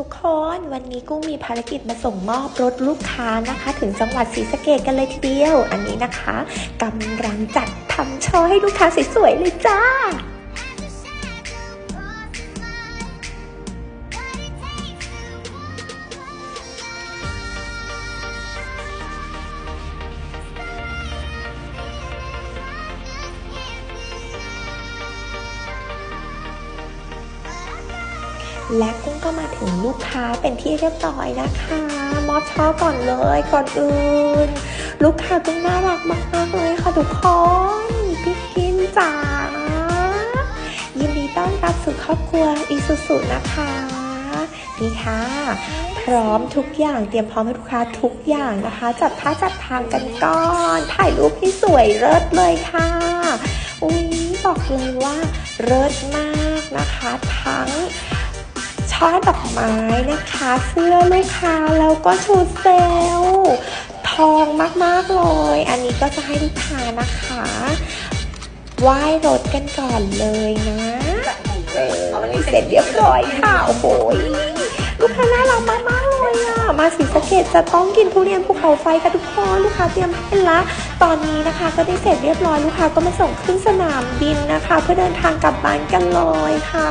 ทุกคนวันนี้กุ้งมีภารกิจมาส่งมอบรถลูกค้านะคะ ถึงจังหวัดศรีสะเกดกันเลยทีเดียว อันนี้นะคะกำลังจัดทำโชว์ให้ลูกค้าสวยๆเลยจ้า และกุ้งก็มาถึงลูกค้าเป็นที่เรียบร้อยนะคะมอบช่อก่อนเลยก่อนอื่น ลูกค้ากุ้งน่ารักมากๆเลยค่ะทุกคนพี่กินจ๋ายินดีต้อนรับสู่ครอบครัวอีซูซูนะคะนี่ค่ะ พร้อมทุกอย่างเตรียมพร้อมให้ลูกค้าทุกอย่างนะคะ จัดท่าจัดทางกันก่อนถ่ายรูปให้สวยเลิศเลยค่ะอุ้ยบอกเลยว่าเลิศมากนะคะ ทั้ง ช่อดอกไม้นะคะ เสื้อลูกค้าแล้วก็ชุดเซลทองมากๆเลย อันนี้ก็จะให้ลูกค้านะคะไหว้รถกันก่อนเลยนะเสร็จเรียบร้อยค่ะโอ้โหลูกค้าน่ารักมากๆเลยอะมาศรีสะเกดจะต้องกินทุเรียนภูเขาไฟกันทุกคนลูกค้าเตรียมให้ละตอนนี้นะคะ ก็ได้เสร็จเรียบร้อยลูกค้าก็มาส่งขึ้นสนามบินนะคะ เพื่อเดินทางกลับบ้านกันเลยค่ะ